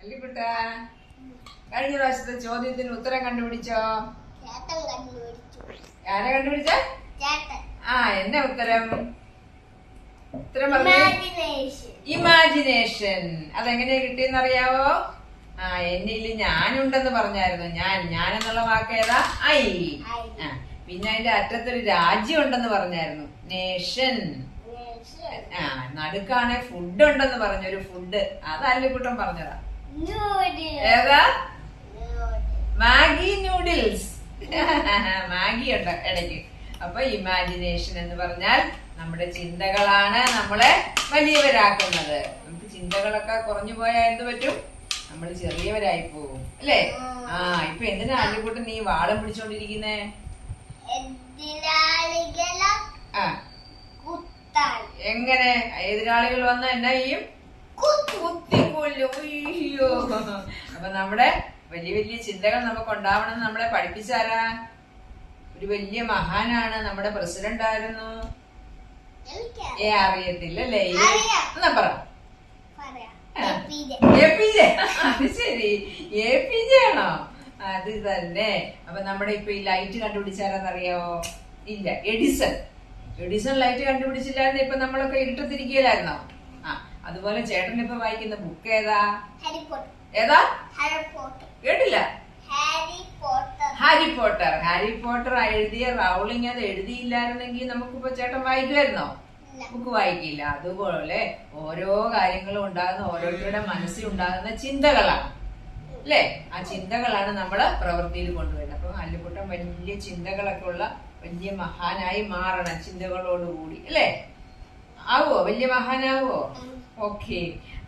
അല്ലിക്കുട്ട കഴിഞ്ഞ പ്രാവശ്യത്തെ ചോദ്യത്തിന് ഉത്തരം കണ്ടുപിടിച്ചോ? ആരെ കണ്ടുപിടിച്ച? ആ എന്നെ ഉത്തരം. ഇമാജിനേഷൻ അതെങ്ങനെയാ കിട്ടിയെന്ന് അറിയാവോ ആ എന്നിൽ ഞാനുണ്ടെന്ന് പറഞ്ഞായിരുന്നു. ഞാൻ ഞാൻ എന്നുള്ള വാക്ക് ഏതാ? ഐ. ഐ. ആ പിന്നെ അതിന്റെ അറ്റത്തൊരു രാജ്യം ഉണ്ടെന്ന് പറഞ്ഞായിരുന്നു നേഷൻ ആ നടുക്കാണെ ഫുഡ് ഉണ്ടെന്ന് പറഞ്ഞൊരു ഫുഡ് അത് അല്ലിക്കുട്ടം പറഞ്ഞതാ. ഏതാ? മാഗി നൂഡിൽസ് മാഗി ഉണ്ട് ഇടയ്ക്ക്. അപ്പൊ ഇമാജിനേഷൻ എന്ന് പറഞ്ഞാൽ നമ്മുടെ ചിന്തകളാണ് നമ്മളെ വലിയവരാക്കുന്നത്. നമുക്ക് ചിന്തകളൊക്കെ കുറഞ്ഞു പോയാൽ എന്ത് പറ്റും? നമ്മൾ ചെറിയവരായി പോകും അല്ലേ? ആ ഇപ്പൊ എന്തിനാ അല്ലിക്കുട്ടൻ നീ വാളം പിടിച്ചോണ്ടിരിക്കുന്നേ? എങ്ങനെ? എതിരാളികൾ വന്ന എന്നാ ചെയ്യും? കുത്തിക്കൊല്ലും അയ്യോ. അപ്പൊ നമ്മുടെ വലിയ വലിയ ചിന്തകൾ നമുക്ക് ഉണ്ടാവണം എന്ന് നമ്മളെ പഠിപ്പിച്ചാരാ? ഒരു വലിയ മഹാനാണ് നമ്മുടെ പ്രസിഡന്റ് ആയിരുന്നു. ഏ അറിയത്തില്ല അല്ലേ എന്നാ പറ. പറയാം. ആ. എപ്പിide. A P J. അത് ശരി. എ പി ജെ ആണോ? അത് തന്നെ. അപ്പൊ നമ്മുടെ ഇപ്പൊ ഈ ലൈറ്റ് കണ്ടുപിടിച്ചാരെന്നറിയാവോ ഇല്ല എഡിസൺ. എഡിസൺ ലൈറ്റ് കണ്ടുപിടിച്ചില്ലായിരുന്നു ഇപ്പൊ നമ്മളൊക്കെ ഇരുട്ടത്തിരിക്കുകയില്ലായിരുന്നോ ആ അതുപോലെ ചേട്ടൻ ഇപ്പൊ വായിക്കുന്ന ബുക്ക് ഏതാ. ഏതാ. കേട്ടില്ല? Harry Potter. ഹാരി പോട്ടർ എഴുതിയ റൗളിങ് അത് എഴുതിയില്ലായിരുന്നെങ്കിൽ നമുക്കിപ്പോ ചേട്ടൻ വായിക്കുമായിരുന്നോ. ബുക്ക് വായിക്കില്ല. അതുപോലെ ഓരോ കാര്യങ്ങളും ഉണ്ടാകുന്ന ഓരോരുത്തരുടെ മനസ്സിൽ ഉണ്ടാകുന്ന ചിന്തകളാണ്. അല്ലേ? ആ ചിന്തകളാണ് നമ്മൾ പ്രവൃത്തിയിൽ കൊണ്ടുവരുന്നത്. അപ്പൊ അല്ലുകുട്ടൻ വലിയ ചിന്തകളൊക്കെ ഉള്ള വലിയ മഹാനായി മാറണം ചിന്തകളോടുകൂടി. അല്ലേ? ആവോ വലിയ മഹാനാവോ. ഓക്കെ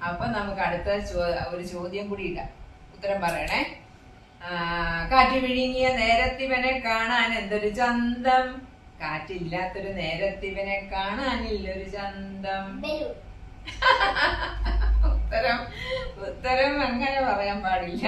അപ്പൊ നമുക്ക് അടുത്ത ഒരു ചോദ്യം കൂടി ഇടാം ഉത്തരം പറയണേ. കാറ്റ് വിഴുങ്ങിയ നേരത്തിവനെ കാണാൻ എന്തൊരു ചന്തം? കാറ്റില്ലാത്തൊരു നേരത്തിവനെ കാണാനില്ലൊരു ചന്തം. ഉത്തരം ഉത്തരം അങ്ങനെ പറയാൻ പാടില്ല.